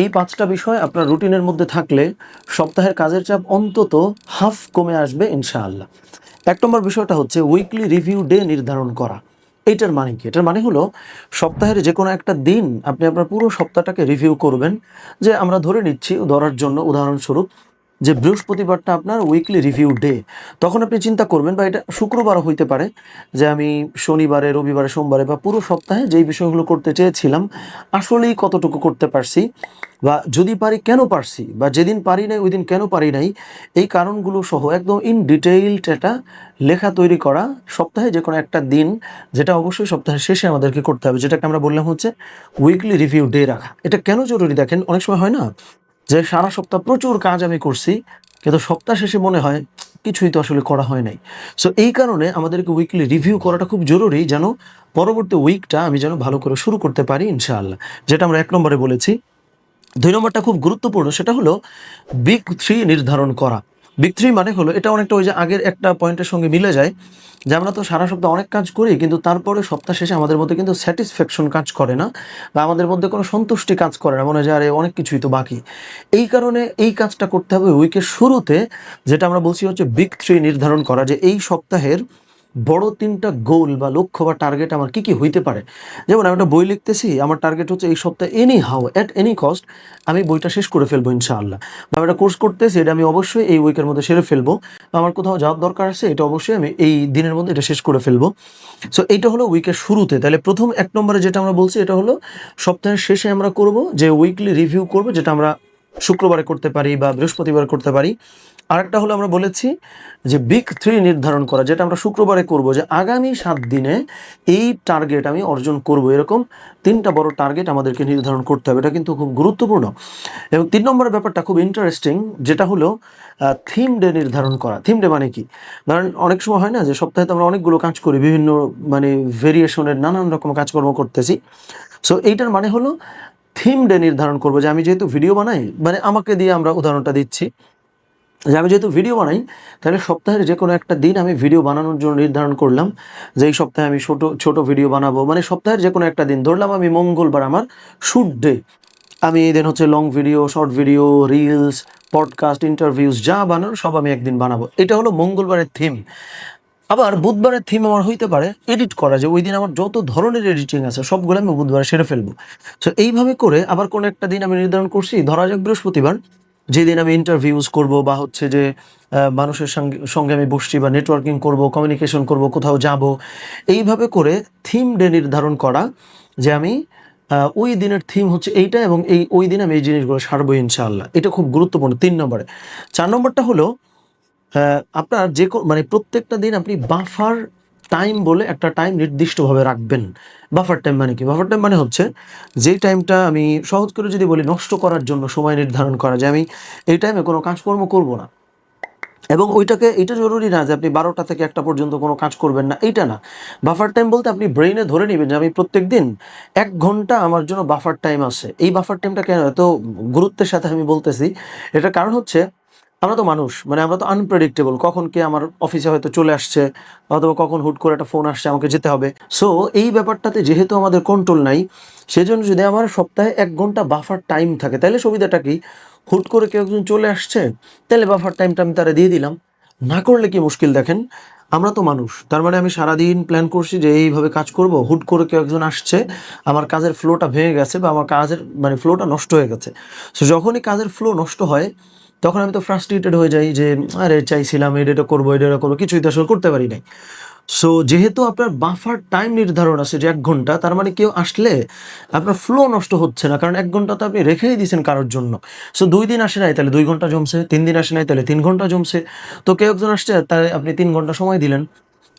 এই পাঁচটা বিষয় আপনার রুটিনের মধ্যে থাকলে সপ্তাহের কাজের চাপ অন্তত হাফ কমে আসবে ইনশাআল্লাহ। এক নম্বর বিষয়টা হচ্ছে উইকলি রিভিউ ডে নির্ধারণ করা। এটার মানে কি? এটার মানে হলো সপ্তাহের যে কোনো একটা দিন আপনি আপনার পুরো সপ্তাহটাকে রিভিউ করবেন। যে আমরা ধরে নিচ্ছি, ধরার জন্য উদাহরণস্বরূপ যে বৃহস্পতিবারটা আপনার উইকলি রিভিউ ডে তখন আপনি চিন্তা করবেন বা এটা শুক্রবারও হইতে পারে যে আমি শনিবারে, রবিবারে, সোমবারে বা পুরো সপ্তাহে যেই বিষয়গুলো করতে চেয়েছিলাম, আসলেই কতটুকু করতে পারছি বা যদি পারি কেন পারছি বা যেদিন পারি নাই ওই দিন কেন পারি নাই, এই কারণগুলো সহ একদম ইন ডিটেইলড একটা লেখা তৈরি করা সপ্তাহে যে কোনো একটা দিন, যেটা অবশ্যই সপ্তাহের শেষে আমাদেরকে করতে হবে, যেটাকে আমরা বললাম হচ্ছে উইকলি রিভিউ ডে রাখা। এটা কেন জরুরি দেখেন, অনেক সময় হয় না? যে সারা সপ্তাহ প্রচুর কাজ আমি করছি, কিন্তু সপ্তাহ শেষে মনে হয় কিছুই তো আসলে করা হয় নাই। সো এই কারণে আমাদেরকে উইকলি রিভিউ করাটা খুব জরুরি যেন পরবর্তী উইকটা আমি যেন ভালো করে শুরু করতে পারি, ইনশাআল্লাহ। যেটা আমরা এক নম্বরে বলেছি। দুই নম্বরটা খুব গুরুত্বপূর্ণ, সেটা হলো বিগ থ্রি নির্ধারণ করা। বিগ থ্রি মানে হলো, এটা অনেকটা ওই যে আগের একটা পয়েন্টের সঙ্গে মিলে যায়, যে আমরা তো সারা সপ্তাহ অনেক কাজ করি, কিন্তু তারপরে সপ্তাহ শেষে আমাদের মধ্যে কিন্তু স্যাটিসফ্যাকশন কাজ করে না, বা আমাদের মধ্যে কোনো সন্তুষ্টি কাজ করে না, মনে হয় আরে অনেক কিছুই তো বাকি। এই কারণে এই কাজটা করতে হবে উইকের শুরুতে, যেটা আমরা বলছি হচ্ছে বিগ থ্রি নির্ধারণ করা, যে এই সপ্তাহের বড় তিনটা গোল বা লক্ষ্য বা টার্গেট আমার কি কি হইতে পারে? যেমন আমি একটা বই লিখতেছি, আমার টার্গেট হচ্ছে এই সপ্তাহে anyhow at any cost আমি বইটা শেষ করে ফেলব ইনশাআল্লাহ। বা একটা কোর্স করতেছি, এটা আমি অবশ্যই এই উইকের মধ্যে সেরে ফেলব। আমার কোথাও যাওয়ার দরকার আছে, এটা অবশ্যই আমি এই দিনের মধ্যে এটা শেষ করে ফেলব। সো এইটা হলো উইকের শুরুতে। তাহলে প্রথম এক নম্বরে যেটা আমরা বলছি, এটা হলো সপ্তাহের শেষে আমরা করব যে উইকলি রিভিউ করব, যেটা আমরা শুক্রবারে করতে পারি বা বৃহস্পতিবার করতে পারি। আরেকটা হলো আমরা বলেছি যে বিগ থ্রি নির্ধারণ করা, যেটা আমরা শুক্রবারে করব, যে আগামী সাত দিনে এই টার্গেট আমি অর্জন করব। এরকম তিনটা বড় টার্গেট আমাদেরকে নির্ধারণ করতে হবে, এটা কিন্তু খুব গুরুত্বপূর্ণ। এবং তিন নম্বরের ব্যাপারটা খুব ইন্টারেস্টিং যেটা হলো থিম ডে নির্ধারণ করা। থিম ডে মানে কি? ধরেন অনেক সময় হয় না যে সপ্তাহে তো আমরা অনেকগুলো কাজ করি, বিভিন্ন মানে ভেরিয়েশনের নানান রকম কাজকর্ম করতেছি। সো এইটার মানে হলো থিম ডে নির্ধারণ করব, যে আমি যেহেতু ভিডিও বানাই মানে আমাকে দিয়ে আমরা উদাহরণটা দিচ্ছি। যে আমি যেহেতু ভিডিও বানাই, তাহলে সপ্তাহের যে কোনো একটা দিন আমি ভিডিও বানানোর জন্য নির্ধারণ করলাম যে এই সপ্তাহে আমি ছোটো ছোটো ভিডিও বানাবো। মানে সপ্তাহের যে কোনো একটা দিন, ধরলাম আমি মঙ্গলবার আমার শুট ডে আমি দেন হচ্ছে long video short video reels podcast interviews যা বানানো সব আমি একদিন বানাবো। এটা হলো মঙ্গলবারের থিম আবার বুধবারের থিম আমার হইতে পারে এডিট করা, যে ওই দিন আমার যত ধরনের এডিটিং আছে, সবগুলো আমি বুধবারে সেরে ফেলব। তো এইভাবে করে আবার কোনো একটা দিন আমি নির্ধারণ করছি, ধরা যাক বৃহস্পতিবার যেদিন আমি ইন্টারভিউজ করব বা হচ্ছে যে মানুষের সঙ্গে সঙ্গে আমি বসছি বা নেটওয়ার্কিং করব কমিউনিকেশন করব, কোথাও যাব, এইভাবে করে থিম ডে নির্ধারণ করা যে আমি ওই দিনের থিম হচ্ছে এইটা এবং এই, ওই দিন আমি এই জিনিসগুলো সারবো ইনশাআল্লাহ। এটা খুব গুরুত্বপূর্ণ। তিন নম্বরে। চার নম্বরটা হলো আপনার যে মানে প্রত্যেকটা দিন আপনি বাফার টাইম বলে একটা টাইম নির্দিষ্টভাবে রাখবেন। বাফার টাইম মানে কি? বাফার টাইম মানে হচ্ছে যেই টাইমটা আমি সহজ করে যদি বলি নষ্ট করার জন্য সময় নির্ধারণ করা, যে আমি এই টাইমে কোনো কাজকর্ম করব না। এবং ওইটাকে, এটা জরুরি না যে আপনি বারোটা থেকে একটা পর্যন্ত কোনো কাজ করবেন না, এইটা না। বাফার টাইম বলতে আপনি ব্রেইনে ধরে নেবেন যে আমি প্রত্যেক দিন এক ঘণ্টা আমার জন্য বাফার টাইম আছে। এই বাফার টাইমটা কেন এত গুরুত্বের সাথে আমি বলতেছি? এটার কারণ হচ্ছে আমরা তো মানুষ মানে আমরা তো আনপ্রেডিক্টেবল কখন কে আমার অফিসে হয়তো চলে আসছে, অথবা কখন হুট করে একটা ফোন আসছে, আমাকে যেতে হবে। সো এই ব্যাপারটাতে যেহেতু আমাদের কন্ট্রোল নাই, সেজন্য যদি আমার সপ্তাহে এক ঘণ্টা বাফার টাইম থাকে, তাহলে সুবিধাটা কি? হুট করে কেউ একজন চলে আসছে, তাহলে বাফার টাইমটা আমি তারা দিয়ে দিলাম। না করলে কি মুশকিল দেখেন? আমরা তো মানুষ, তার মানে আমি সারাদিন প্ল্যান করছি যে এইভাবে কাজ করব, হুট করে কেউ একজন আসছে, আমার কাজের ফ্লোটা ভেঙে গেছে বা আমার কাজের মানে ফ্লোটা নষ্ট হয়ে গেছে। সো যখনই কাজের ফ্লো নষ্ট হয় তখন আমি তো ফ্রাস্ট্রেটেড হয়ে যাই যে, আরে, চাইছিলাম এটা করব এটা এটা করব। কিছুই তো আসলে করতে পারি নাই। সো যেহেতু আপনার বাফার টাইম নির্ধারণ আছে যে এক ঘণ্টা, তার মানে কেউ আসলে আপনার ফ্লো নষ্ট হচ্ছে না। কারণ এক ঘণ্টা তো আপনি রেখেই দিয়েছেন কারোর জন্য। সো দুই দিন আসে নাই, তাহলে দুই ঘণ্টা জমছে, তিন দিন আসে নাই, তাহলে তিন ঘণ্টা জমছে। তো কেউ একজন আসছে, তাহলে আপনি তিন ঘণ্টা সময় দিলেন।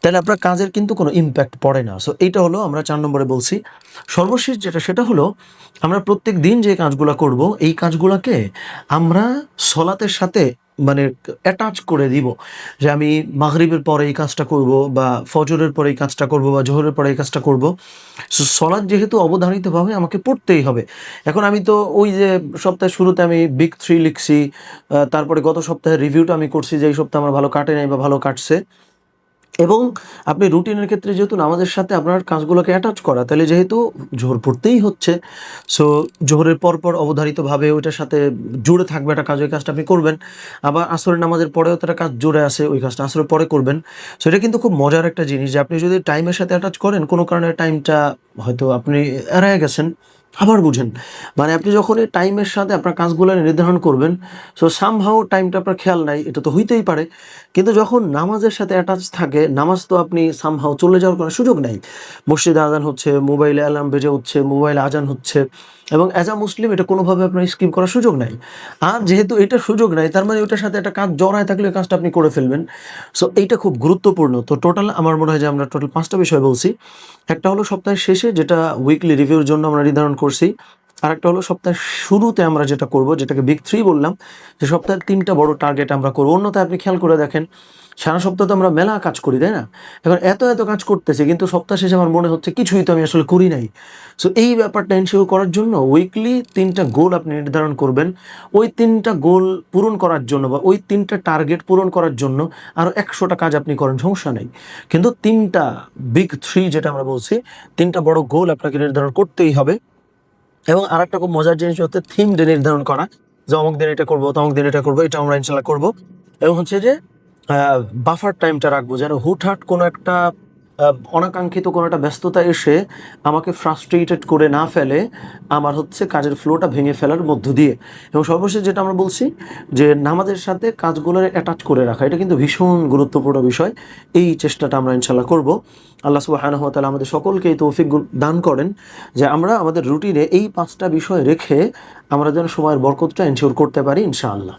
তাহলে আপনার কাজের কিন্তু কোনো ইম্প্যাক্ট পড়ে না। সো এইটা হলো আমরা চার নম্বরে বলছি। সর্বশেষ যেটা, সেটা হলো আমরা প্রত্যেক দিন যে কাজগুলো করব, এই কাজগুলোকে আমরা সলাতের সাথে মানে অ্যাটাচ করে দিব। যে আমি মাগরিবের পরে এই কাজটা করব বা ফজরের পরে এই কাজটা করব বা জোহরের পরে এই কাজটা করব। সো সলাদ যেহেতু অবধারিতভাবে আমাকে পড়তেই হবে। এখন আমি তো ওই যে সপ্তাহের শুরুতে আমি বিগ থ্রি লিখছি তারপরে গত সপ্তাহের রিভিউটা আমি করছি যে এই সপ্তাহে আমার ভালো কাটে নাই বা ভালো কাটছে। এবং আপনি রুটিনের ক্ষেত্রে যেহেতু নামাজের সাথে আপনার কাজগুলোকে অ্যাটাচ করা, তাহলে যেহেতু জোহর পড়তেই হচ্ছে সো জোহরের পর পর অবধারিতভাবে ওইটার সাথে জুড়ে থাকবে একটা কাজ, ওই কাজটা আপনি করবেন। আবার আসরের নামাজের পরেও তো একটা কাজ জুড়ে আসে ওই কাজটা আসরের পরে করবেন। সো এটা কিন্তু খুব মজার একটা জিনিস যে আপনি যদি টাইমের সাথে অ্যাটাচ করেন, কোনো কারণে টাইমটা হয়তো আপনি এড়ায় গেছেন। আবার বুঝেন। মানে আপনি যখন এই টাইমের সাথে আপনার কাজগুলো নির্ধারণ করবেন সো সামহাও টাইমটা আপনার খেয়াল নাই, এটা তো হইতেই পারে। কিন্তু যখন নামাজের সাথে অ্যাটাচ থাকে, নামাজ তো আপনি সামহাও চলে যাওয়ার কোনো সুযোগ নাই। মসজিদে আজান হচ্ছে মোবাইলে অ্যালার্ম বেজে উঠছে মোবাইলে আজান হচ্ছে। এবং অ্যাজ আ মুসলিম এটা কোনোভাবে আপনার স্কিপ করার সুযোগ নাই। আর যেহেতু এটা সুযোগ নাই, তার মানে ওটার সাথে একটা কাজ জড়ায় থাকলে ওই কাজটা আপনি করে ফেলবেন। সো এইটা খুব গুরুত্বপূর্ণ। তো টোটাল আমার মনে হয় যে আমরা টোটাল পাঁচটা বিষয় বলছি। একটা হলো সপ্তাহের শেষে যেটা উইকলি রিভিউর জন্য আমরা নির্ধারণ করছি। আর একটা হলো সপ্তাহের শুরুতে আমরা যেটা করব, যেটাকে বিগ থ্রি বললাম, যে সপ্তাহের তিনটা বড় টার্গেট আমরা করব। অন্যথায় আপনি খেয়াল করে দেখেন সারা সপ্তাহ তো আমরা মেলা কাজ করি, তাই না? এখন এত এত কাজ করতেছি, কিন্তু সপ্তাহ শেষে আমার মনে হচ্ছে কিছুই তো আমি আসলে করি নাই। সো এই ব্যাপারটা এনশিওর করার জন্য উইকলি তিনটা গোল আপনি নির্ধারণ করবেন। ওই তিনটা গোল পূরণ করার জন্য বা ওই তিনটা টার্গেট পূরণ করার জন্য আরও একশোটা কাজ আপনি করেন, সমস্যা নেই। কিন্তু তিনটা বিগ থ্রি যেটা আমরা বলছি, তিনটা বড় গোল আপনাকে নির্ধারণ করতেই হবে। এবং আর একটা খুব মজার জিনিস হচ্ছে থিম ডে নির্ধারণ করা। যে অমুক দিন এটা করব, তমুক দিন এটা করব, এটা আমরা ইনশাল্লাহ করব। এবং হচ্ছে যে বাফার টাইমটা রাখব যেন হুটহাট কোনো একটা অনাকাঙ্ক্ষিত কোনো একটা ব্যস্ততা এসে আমাকে ফ্রাস্ট্রেটেড করে না ফেলে আমার হচ্ছে কাজের ফ্লোটা ভেঙে ফেলার মধ্য দিয়ে। এবং সর্বশেষ যেটা আমরা বলছি যে নামাজের সাথে কাজগুলোর অ্যাটাচ করে রাখা, এটা কিন্তু ভীষণ গুরুত্বপূর্ণ বিষয়। এই চেষ্টাটা আমরা ইনশাল্লাহ করব। আল্লাহ সুবাহানহ তালা আমাদের সকলকে এই তৌফিক দান করেন যে আমরা আমাদের রুটিনে এই পাঁচটা বিষয় রেখে আমরা যেন সময়ের বরকতটা এনশিওর করতে পারি ইনশাআল্লাহ।